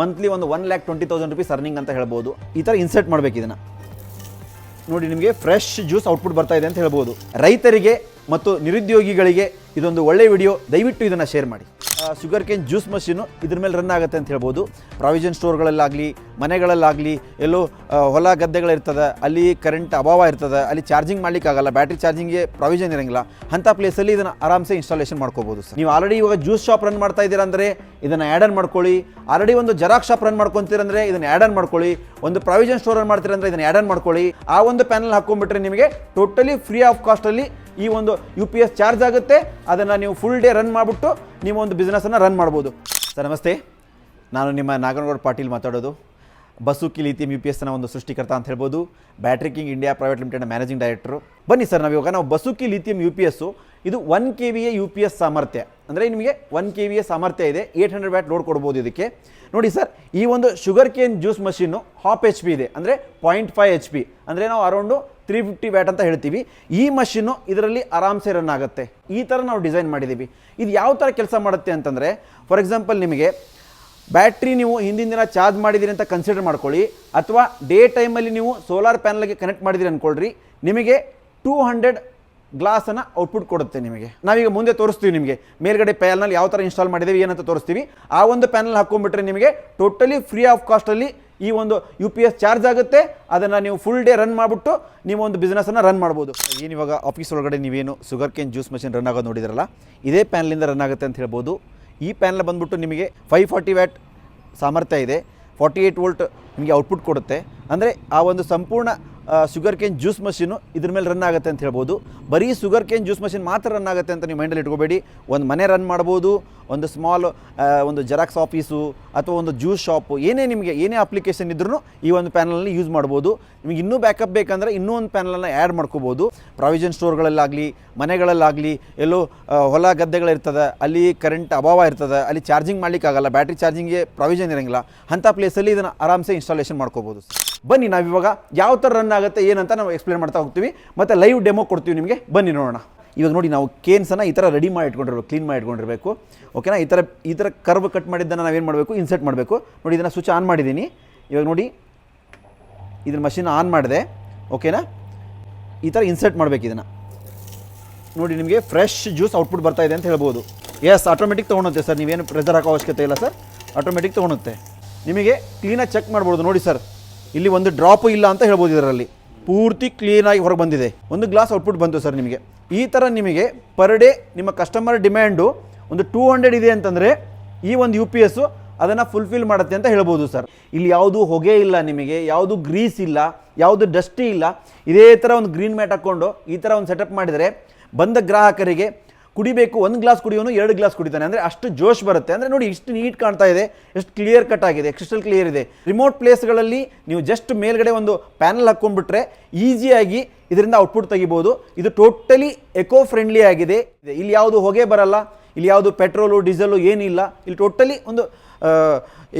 Monthly ಒಂದು one lakh twenty thousand rupees earning ಅಂತ ಹೇಳ್ಬೋದು. ಈ ಥರ ಇನ್ಸರ್ಟ್ ಮಾಡಬೇಕು ಇದನ್ನು. ನೋಡಿ, ನಿಮಗೆ ಫ್ರೆಶ್ ಜ್ಯೂಸ್ ಔಟ್ಪುಟ್ ಬರ್ತಾ ಇದೆ ಅಂತ ಹೇಳ್ಬೋದು. ರೈತರಿಗೆ ಮತ್ತು ನಿರುದ್ಯೋಗಿಗಳಿಗೆ ಇದೊಂದು ಒಳ್ಳೆಯ ವಿಡಿಯೋ ದಯವಿಟ್ಟು ಇದನ್ನು ಶೇರ್ ಮಾಡಿ. ಶುಗರ್ ಕೇನ್ ಜ್ಯೂಸ್ ಮಷೀನು ಇದ್ರ ಮೇಲೆ ರನ್ ಆಗುತ್ತೆ ಅಂತ ಹೇಳ್ಬೋದು. ಪ್ರಾವಿಷನ್ ಸ್ಟೋರ್ಗಳಲ್ಲಾಗಲಿ ಮನೆಗಳಲ್ಲಾಗಲಿ, ಎಲ್ಲೋ ಹೊಲ ಗದ್ದೆಗಳಿರ್ತದೆ, ಅಲ್ಲಿ ಕರೆಂಟ್ ಅಭಾವ ಇರ್ತದೆ, ಅಲ್ಲಿ ಚಾರ್ಜಿಂಗ್ ಮಾಡ್ಲಿಕ್ಕಾಗಲ್ಲ ಬ್ಯಾಟ್ರಿ ಚಾರ್ಜಿಂಗ್ಗೆ ಪ್ರಾವಿಷನ್ ಇರಂಗಿಲ್ಲ. ಅಂಥ ಪ್ಲೇಸಲ್ಲಿ ಇದನ್ನು ಆರಾಮ್ಸೆ ಇನ್ಸ್ಟಾಲೇಷನ್ ಮಾಡ್ಕೋಬೋದು ಸರ್. ನೀವು ಆಲ್ರೆಡಿ ಇವಾಗ ಜ್ಯೂಸ್ ಶಾಪ್ ರನ್ ಮಾಡ್ತಾ ಇದ್ದೀರಾ ಅಂದರೆ ಇದನ್ನು ಆ್ಯಡ್ ಆನ್ ಮಾಡ್ಕೊಳ್ಳಿ. ಆಲ್ರೆಡಿ ಒಂದು ಜೆರಾಕ್ಸ್ ಶಾಪ್ ರನ್ ಮಾಡ್ಕೊತೀರಂದ್ರೆ ಇದನ್ನು ಆ್ಯಡ್ ಆನ್ ಮಾಡ್ಕೊಳ್ಳಿ. ಒಂದು ಪ್ರಾವಿಷನ್ ಸ್ಟೋರ್ ರನ್ ಮಾಡ್ತೀರಂದ್ರೆ ಇದನ್ನು ಆ್ಯಡ್ ಆನ್ ಮಾಡ್ಕೊಳ್ಳಿ. ಆ ಒಂದು ಪ್ಯಾನಲ್ ಹಾಕೊಂಡ್ಬಿಟ್ರೆ ನಿಮಗೆ ಟೋಟಲಿ ಫ್ರೀ ಆಫ್ ಕಾಸ್ಟಲ್ಲಿ ಈ ಒಂದು ಯು ಪಿ ಎಸ್ ಚಾರ್ಜ್ ಆಗುತ್ತೆ, ಅದನ್ನು ನೀವು ಫುಲ್ ಡೇ ರನ್ ಮಾಡಿಬಿಟ್ಟು ನೀವು ಒಂದು ಬಿಸ್ನೆಸ್ಸನ್ನು ರನ್ ಮಾಡ್ಬೋದು. ಸರ್, ನಮಸ್ತೆ. ನಾನು ನಿಮ್ಮ ನಾಗನಗೌಡ ಪಾಟೀಲ್ ಮಾತಾಡೋದು. ಬಸುಕಿ ಲಿಥಿಯಂ ಯು ಪಿ ಎಸ್ನ ಒಂದು ಸೃಷ್ಟಿಕರ್ತ ಅಂತ ಹೇಳ್ಬೋದು. Battery king India private limited managing director ಬನ್ನಿ ಸರ್ ನಾವು ಇವಾಗ ನಾವು Basuki lithium U P S ಇದು ಒನ್ ಕೆ ವಿಯ ಯು ಪಿ ಎಸ್ ಸಾಮರ್ಥ್ಯ. ಅಂದರೆ ನಿಮಗೆ ಒನ್ ಕೆ ವಿಯ ಸಾಮರ್ಥ್ಯ ಇದೆ ಏಯ್ಟ್ ಹಂಡ್ರೆಡ್ ವ್ಯಾಟ್ ಲೋಡ್ ಕೊಡ್ಬೋದು ಇದಕ್ಕೆ. ನೋಡಿ ಸರ್ ಈ ಒಂದು sugar cane juice machine half H P ಇದೆ, ಅಂದರೆ ಪಾಯಿಂಟ್ ಫೈವ್ ಎಚ್ ಪಿ ಅಂದರೆ ನಾವು ಅರೌಂಡು ತ್ರೀ ಫಿಫ್ಟಿ ವ್ಯಾಟ್ ಅಂತ ಹೇಳ್ತೀವಿ. ಈ ಮಷೀನು ಇದರಲ್ಲಿ ಆರಾಮ್ಸೆ ರನ್ ಆಗುತ್ತೆ. ಈ ಥರ ನಾವು ಡಿಸೈನ್ ಮಾಡಿದ್ದೀವಿ ಇದು ಯಾವ ಥರ ಕೆಲಸ ಮಾಡುತ್ತೆ ಅಂತಂದರೆ ಫಾರ್ ಎಕ್ಸಾಂಪಲ್ ನಿಮಗೆ ಬ್ಯಾಟ್ರಿ ನೀವು ಹಿಂದಿನ ದಿನ ಚಾರ್ಜ್ ಮಾಡಿದ್ದೀರಿ ಅಂತ ಕನ್ಸಿಡರ್ ಮಾಡ್ಕೊಳ್ಳಿ, ಅಥವಾ ಡೇ ಟೈಮಲ್ಲಿ ನೀವು ಸೋಲಾರ್ ಪ್ಯಾನಲ್ಗೆ ಕನೆಕ್ಟ್ ಮಾಡಿದ್ದೀರಿ ಅಂದ್ಕೊಳ್ರಿ ನಿಮಗೆ ಟೂ ಹಂಡ್ರೆಡ್ ಗ್ಲಾಸನ್ನು ಔಟ್ಪುಟ್ ಕೊಡುತ್ತೆ ನಿಮಗೆ. ನಾವೀಗ ಮುಂದೆ ತೋರಿಸ್ತೀವಿ ನಿಮಗೆ. ಮೇಲ್ಗಡೆ ಪ್ಯಾನಲ್ ಯಾವ ಥರ ಇನ್ಸ್ಟಾಲ್ ಮಾಡಿದ್ದೀವಿ, ಏನಂತ ತೋರಿಸ್ತೀವಿ. ಆ ಒಂದು ಪ್ಯಾನಲ್ ಹಾಕೊಂಡ್ಬಿಟ್ರೆ ನಿಮಗೆ ಟೋಟಲಿ ಫ್ರೀ ಆಫ್ ಕಾಸ್ಟಲ್ಲಿ ಈ ಒಂದು ಯು ಪಿ ಎಸ್ ಚಾರ್ಜ್ ಆಗುತ್ತೆ. ಅದನ್ನು ನೀವು ಫುಲ್ ಡೇ ರನ್ ಮಾಡಿಬಿಟ್ಟು ನೀವು ಒಂದು ಬಿಸ್ನೆಸ್ಸನ್ನು ರನ್ ಮಾಡ್ಬೋದು. ಏನು ಇವಾಗ ಆಫೀಸ್ ಒಳಗಡೆ ನೀವೇನು sugar cane juice machine run ಆಗೋದು ನೋಡಿದ್ರಲ್ಲ? ಇದೇ ಪ್ಯಾನಲಿಂದ ರನ್ ಆಗುತ್ತೆ ಅಂತ ಹೇಳ್ಬೋದು. ಈ ಪ್ಯಾನಲ್ ಬಂದ್ಬಿಟ್ಟು ನಿಮಗೆ ಫೈವ್ ಫಾರ್ಟಿ ವ್ಯಾಟ್ ಸಾಮರ್ಥ್ಯ ಇದೆ. ಫಾರ್ಟಿ ಏಯ್ಟ್ ವೋಲ್ಟ್ ನಿಮಗೆ ಔಟ್ಪುಟ್ ಕೊಡುತ್ತೆ. ಅಂದರೆ ಆ ಒಂದು ಸಂಪೂರ್ಣ ಶುಗರ್ ಕೇನ್ ಜ್ಯೂಸ್ ಮಷೀನು ಇದ್ರ ಮೇಲೆ ರನ್ ಆಗುತ್ತೆ ಅಂತ ಹೇಳ್ಬೋದು. ಬರೀ ಶುಗರ್ ಕೇನ್ ಜ್ಯೂಸ್ ಮಷೀನ್ ಮಾತ್ರ ರನ್ ಆಗುತ್ತೆ ಅಂತ ನೀವು ಮೈಂಡಲ್ಲಿ ಇಟ್ಕೋಬೇಡಿ. ಒಂದು ಮನೆ ರನ್ ಮಾಡ್ಬೋದು, ಒಂದು ಸ್ಮಾಲ್ ಒಂದು ಜೆರಾಕ್ಸ್ ಆಫೀಸು ಅಥವಾ ಒಂದು ಜ್ಯೂಸ್ ಶಾಪು ಏನೇ ನಿಮಗೆ, ಏನೇ ಅಪ್ಲಿಕೇಶನ್ ಇದ್ರೂ ಈ ಒಂದು ಪ್ಯಾನಲ್ನ ಯೂಸ್ ಮಾಡ್ಬೋದು. ನಿಮಗೆ ಇನ್ನೂ ಬ್ಯಾಕಪ್ ಬೇಕಂದರೆ ಇನ್ನೂ ಒಂದು ಪ್ಯಾನಲನ್ನು ಆ್ಯಡ್ ಮಾಡ್ಕೋಬೋದು. ಪ್ರಾವಿಷನ್ ಸ್ಟೋರ್ಗಳಲ್ಲಾಗಲಿ ಮನೆಗಳಲ್ಲಾಗಲಿ, ಎಲ್ಲೋ ಹೊಲ ಗದ್ದೆಗಳಿರ್ತದೆ, ಅಲ್ಲಿ ಕರೆಂಟ್ ಅಭಾವ ಇರ್ತದೆ, ಅಲ್ಲಿ ಚಾರ್ಜಿಂಗ್ ಮಾಡಲಿಕ್ಕಾಗಲ್ಲ ಬ್ಯಾಟ್ರಿ ಚಾರ್ಜಿಂಗ್ಗೆ ಪ್ರಾವಿಷನ್ ಇರೋಂಗಿಲ್ಲ, ಅಂಥ ಪ್ಲೇಸಲ್ಲಿ ಇದನ್ನು ಆರಾಮ್ಸೆ ಇನ್ಸ್ಟಾಲೇಷನ್ ಮಾಡ್ಕೋಬೋದು. ಬನ್ನಿ, ನಾವಿವಾಗ ಯಾವ ಥರ ರನ್ ಆಗುತ್ತೆ, ಏನಂತ ನಾವು ಎಕ್ಸ್ಪ್ಲೇನ್ ಮಾಡ್ತಾ ಹೋಗ್ತೀವಿ. ಮತ್ತು ಲೈವ್ ಡೆಮೋ ಕೊಡ್ತೀವಿ ನಿಮಗೆ. ಬನ್ನಿ, ನೋಡೋಣ. ಇವಾಗ ನೋಡಿ, ನಾವು ಕೇನ್ಸನ್ನು ಈ ಥರ ರೆಡಿ ಮಾಡಿ ಇಟ್ಕೊಂಡಿರ್ಬೇಕು ಕ್ಲೀನ್ ಮಾಡಿ ಇಟ್ಕೊಂಡಿರಬೇಕು. ಓಕೆನಾ ಈ ಥರ ಈ ಥರ ಕರ್ವ್ ಕಟ್ ಮಾಡಿದ್ದನ್ನು ನಾವೇನು ಮಾಡಬೇಕು? ಇನ್ಸರ್ಟ್ ಮಾಡಬೇಕು. ನೋಡಿ, ಇದನ್ನು ಸ್ವಿಚ್ ಆನ್ ಮಾಡಿದ್ದೀನಿ. ಇವಾಗ ನೋಡಿ ಇದನ್ನ ಮಷಿನ್ ಆನ್ ಮಾಡಿದೆ. ಓಕೆನಾ ಈ ಥರ ಇನ್ಸರ್ಟ್ ಮಾಡಬೇಕು ಇದನ್ನು. ನೋಡಿ, ನಿಮಗೆ ಫ್ರೆಶ್ ಜ್ಯೂಸ್ ಔಟ್ಪುಟ್ ಬರ್ತಾ ಇದೆ ಅಂತ ಹೇಳ್ಬೋದು. ಎಸ್ ಆಟೋಮೆಟಿಕ್ ತೊಗೊಳುತ್ತೆ ಸರ್ ನೀವೇನು ಪ್ರೆಸರ್ ಹಾಕೋ ಅವಶ್ಯಕತೆ ಇಲ್ಲ ಸರ್ ಆಟೋಮೆಟಿಕ್ ತೊಗೊಳುತ್ತೆ ನಿಮಗೆ ಕ್ಲೀನಾಗಿ ಚೆಕ್ ಮಾಡ್ಬೋದು. ನೋಡಿ ಸರ್ ಇಲ್ಲಿ ಒಂದು ಡ್ರಾಪು ಇಲ್ಲ ಅಂತ ಹೇಳ್ಬೋದು ಇದರಲ್ಲಿ. ಪೂರ್ತಿ ಕ್ಲೀನಾಗಿ ಹೊರಗೆ ಬಂದಿದೆ. ಒಂದು ಗ್ಲಾಸ್ ಔಟ್ಪುಟ್ ಬಂತು ಸರ್ ನಿಮಗೆ. ಈ ಥರ ನಿಮಗೆ ಪರ್ ಡೇ ನಿಮ್ಮ ಕಸ್ಟಮರ್ ಡಿಮ್ಯಾಂಡು ಒಂದು ಟೂ ಹಂಡ್ರೆಡ್ ಇದೆ ಅಂತಂದರೆ ಈ ಒಂದು ಯು ಪಿ ಎಸ್ಸು ಅದನ್ನು ಫುಲ್ಫಿಲ್ ಮಾಡುತ್ತೆ ಅಂತ ಹೇಳ್ಬೋದು ಸರ್. ಇಲ್ಲಿ ಯಾವುದು ಹೊಗೆ ಇಲ್ಲ ನಿಮಗೆ, ಯಾವುದು ಗ್ರೀಸ್ ಇಲ್ಲ, ಯಾವುದು ಡಸ್ಟಿ ಇಲ್ಲ, ಇದೇ ಥರ ಒಂದು ಗ್ರೀನ್ ಮ್ಯಾಟ್ ಹಾಕ್ಕೊಂಡು ಈ ಥರ ಒಂದು ಸೆಟಪ್ ಮಾಡಿದರೆ ಬಂದ ಗ್ರಾಹಕರಿಗೆ ಕುಡಿಬೇಕು, ಒಂದು ಗ್ಲಾಸ್ ಕುಡಿಯೋನು ಎರಡು ಗ್ಲಾಸ್ ಕುಡಿತಾನೆ. ಅಂದರೆ ಅಷ್ಟು ಜೋಶ್ ಬರುತ್ತೆ. ಅಂದರೆ ನೋಡಿ, ಇಷ್ಟು ನೀಟ್ ಕಾಣ್ತಾ ಇದೆ ಎಷ್ಟು ಕ್ಲಿಯರ್ ಕಟ್ ಆಗಿದೆ ಕ್ರಿಸ್ಟಲ್ ಕ್ಲಿಯರ್ ಇದೆ. ರಿಮೋಟ್ ಪ್ಲೇಸ್ಗಳಲ್ಲಿ ನೀವು ಜಸ್ಟ್ ಮೇಲ್ಗಡೆ ಒಂದು ಪ್ಯಾನಲ್ ಹಾಕ್ಕೊಂಡ್ಬಿಟ್ರೆ ಈಸಿಯಾಗಿ ಇದರಿಂದ ಔಟ್ಪುಟ್ ತೆಗಿಬೋದು. ಇದು ಟೋಟಲಿ ಎಕೋ ಫ್ರೆಂಡ್ಲಿ ಆಗಿದೆ. ಇಲ್ಲಿ ಯಾವುದು ಹೊಗೆ ಬರಲ್ಲ. ಇಲ್ಲಿ ಯಾವುದು ಪೆಟ್ರೋಲು, ಡೀಸೆಲು ಏನಿಲ್ಲ. ಇಲ್ಲಿ ಟೋಟಲಿ ಒಂದು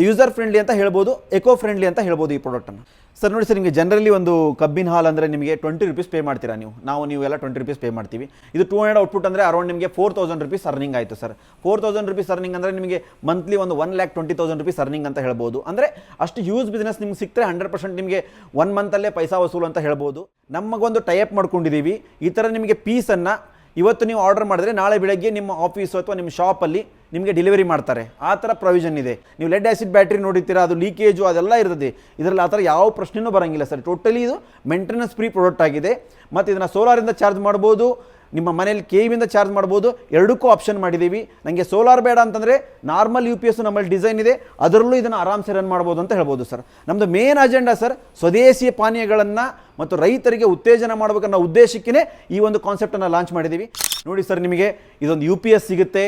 ಯೂಸರ್ ಫ್ರೆಂಡ್ಲಿ ಅಂತ ಹೇಳ್ಬೋದು ಎಕೋ ಫ್ರೆಂಡ್ಲಿ ಅಂತ ಹೇಳ್ಬೋದು ಈ ಪ್ರಾಡಕ್ಟನ್ನು ಸರ್, ನೋಡಿ ಸರ್, ನಿಮಗೆ ಜನರಲಿ ಒಂದು ಕಬ್ಬಿನ ಹಾಲ್ ಅಂದರೆ ನಿಮಗೆ ಟ್ವೆಂಟಿ ರುಪೀಸ್ ಪೇ ಮಾಡ್ತೀರಾ ನೀವು? ನಾವು ನೀವು ಎಲ್ಲ ಟ್ವೆಂಟಿ ರುಪೀಸ್ ಪೇ ಮಾಡ್ತೀವಿ. ಇದು ಟೂ ಹಂಡ್ರೆಡ್ ಔಟ್ಪುಟ್ ಅಂದರೆ ಅರೌಂಡ್ ನಿಮಗೆ ಫೋರ್ ತೌಸಂಡ್ ರುಪೀಸ್ ಅರ್ನಿಂಗ್ ಆಯಿತು sir. Four thousand rupees earning ಅಂದರೆ ನಿಮಗೆ ಮಂತ್ಲಿ ಒಂದು one lakh twenty thousand rupees earning ಅಂತ ಹೇಳ್ಬೋದು. ಅಂದರೆ ಅಷ್ಟು ಯೂಸ್ ಬಿಸ್ನೆಸ್ ನಿಮ್ಗೆ ಸಿಕ್ಕರೆ ಹಂಡ್ರೆಡ್ ಪರ್ಸೆಂಟ್ ನಿಮಗೆ ಒನ್ ಮಂತಲ್ಲೇ ಪೈಸಾ ವಸೂಲು ಅಂತ ಹೇಳ್ಬೋದು. ನಮಗೊಂದು ಟೈಅಪ್ ಮಾಡ್ಕೊಂಡಿದ್ದೀವಿ ಈ ಥರ ನಿಮಗೆ ಪೀಸನ್ನು ಇವತ್ತು ನೀವು ಆರ್ಡರ್ ಮಾಡಿದ್ರೆ ನಾಳೆ ಬೆಳಗ್ಗೆ ನಿಮ್ಮ ಆಫೀಸು ಅಥವಾ ನಿಮ್ಮ ಶಾಪಲ್ಲಿ ನಿಮಗೆ ಡೆಲಿವರಿ ಮಾಡ್ತಾರೆ. ಆ ಥರ ಪ್ರೊವಿಷನ್ ಇದೆ. ನೀವು ಲೆಡ್ ಆ್ಯಸಿಡ್ ಬ್ಯಾಟ್ರಿ ನೋಡಿರ್ತೀರಾ, ಅದು ಲೀಕೇಜು ಅದೆಲ್ಲ ಇರ್ತದೆ. ಇದರಲ್ಲಿ ಆ ಥರ ಯಾವ ಪ್ರಶ್ನೆನೂ ಬರೋಂಗಿಲ್ಲ ಸರ್. ಟೋಟಲಿ ಇದು ಮೇಂಟೆನೆನ್ಸ್ ಫ್ರೀ ಪ್ರಾಡಕ್ಟ್ ಆಗಿದೆ. ಮತ್ತು ಇದನ್ನು ಸೋಲಾರಿಂದ ಚಾರ್ಜ್ ಮಾಡ್ಬೋದು, ನಿಮ್ಮ ಮನೇಲಿ ಕೆ ವಿಯಿಂದ ಚಾರ್ಜ್ ಮಾಡ್ಬೋದು, ಎರಡಕ್ಕೂ ಆಪ್ಷನ್ ಮಾಡಿದ್ದೀವಿ ನನಗೆ ಸೋಲಾರ್ ಬೇಡ ಅಂತಂದರೆ ನಾರ್ಮಲ್ ಯು ಪಿ ಎಸ್ ನಮ್ಮಲ್ಲಿ ಡಿಸೈನ್ ಇದೆ. ಅದರಲ್ಲೂ ಇದನ್ನು ಆರಾಮ್ಸೆ ರನ್ ಮಾಡ್ಬೋದು ಅಂತ ಹೇಳ್ಬೋದು ಸರ್. ನಮ್ಮದು ಮೇನ್ ಅಜೆಂಡಾ ಸರ್, ಸ್ವದೇಶಿ ಪಾನೀಯಗಳನ್ನು ಮತ್ತು ರೈತರಿಗೆ ಉತ್ತೇಜನ ಮಾಡಬೇಕನ್ನೋ ಉದ್ದೇಶಕ್ಕೇ ಈ ಒಂದು ಕಾನ್ಸೆಪ್ಟನ್ನು ಲಾಂಚ್ ಮಾಡಿದ್ದೀವಿ ನೋಡಿ ಸರ್ ನಿಮಗೆ ಇದೊಂದು ಯು ಪಿ ಎಸ್ ಸಿಗುತ್ತೆ.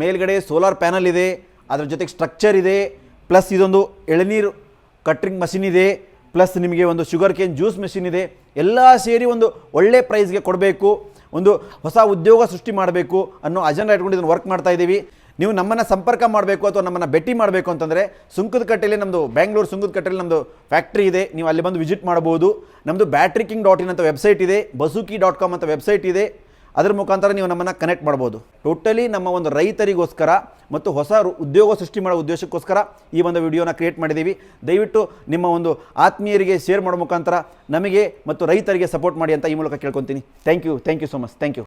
ಮೇಲ್ಗಡೆ ಸೋಲಾರ್ ಪ್ಯಾನಲ್ ಇದೆ, ಅದರ ಜೊತೆಗೆ ಸ್ಟ್ರಕ್ಚರ್ ಇದೆ ಪ್ಲಸ್ ಇದೊಂದು ಎಳನೀರು ಕಟ್ರಿಂಗ್ ಮಷಿನ್ ಇದೆ ಪ್ಲಸ್ ನಿಮಗೆ ಒಂದು ಶುಗರ್ ಕೇನ್ ಜ್ಯೂಸ್ ಮೆಷಿನ್ ಇದೆ, ಎಲ್ಲ ಸೇರಿ ಒಂದು ಒಳ್ಳೆ ಪ್ರೈಸ್ಗೆ ಕೊಡಬೇಕು, ಒಂದು ಹೊಸ ಉದ್ಯೋಗ ಸೃಷ್ಟಿ ಮಾಡಬೇಕು ಅನ್ನೋ ಅಜೆಂಡಾ ಇಟ್ಕೊಂಡು ಇದನ್ನು ವರ್ಕ್ ಮಾಡ್ತಾ ಇದ್ದೀವಿ. ನೀವು ನಮ್ಮನ್ನು ಸಂಪರ್ಕ ಮಾಡಬೇಕು ಅಥವಾ ನಮ್ಮನ್ನು ಭೇಟಿ ಮಾಡಬೇಕು ಅಂತಂದರೆ ಸುಂಕದ ಕಟ್ಟೆಯಲ್ಲಿ ನಮ್ಮದು ಬ್ಯಾಂಗ್ಳೂರು ಸುಂಕದ ಕಟ್ಟೆಯಲ್ಲಿ ನಮ್ಮದು ಫ್ಯಾಕ್ಟ್ರಿ ಇದೆ, ನೀವು ಅಲ್ಲಿ ಬಂದು ವಿಸಿಟ್ ಮಾಡ್ಬೋದು ನಮ್ಮದು ಬ್ಯಾಟ್ರಿ ಕಿಂಗ್ ಡಾಟ್ ಇನ್ ಅಂತ ವೆಬ್ಸೈಟ್ ಇದೆ, ಬಸುಕಿ ಡಾಟ್ ಕಾಮ್ ಅಂತ ವೆಬ್ಸೈಟ್ ಇದೆ. ಅದರ ಮುಖಾಂತರ ನೀವು ನಮ್ಮನ್ನು ಕನೆಕ್ಟ್ ಮಾಡ್ಬೋದು. ಟೋಟಲಿ ನಮ್ಮ ಒಂದು ರೈತರಿಗೋಸ್ಕರ ಮತ್ತು ಹೊಸ ಉದ್ಯೋಗ ಸೃಷ್ಟಿ ಮಾಡೋ ಉದ್ದೇಶಕ್ಕೋಸ್ಕರ ಈ ಒಂದು ವಿಡಿಯೋನ ಕ್ರಿಯೇಟ್ ಮಾಡಿದ್ದೀವಿ. ದಯವಿಟ್ಟು ನಿಮ್ಮ ಒಂದು ಆತ್ಮೀಯರಿಗೆ ಶೇರ್ ಮಾಡೋ ಮುಖಾಂತರ ನಮಗೆ ಮತ್ತು ರೈತರಿಗೆ ಸಪೋರ್ಟ್ ಮಾಡಿ ಅಂತ ಈ ಮೂಲಕ ಕೇಳ್ಕೊತೀನಿ. Thank you thank you so much thank you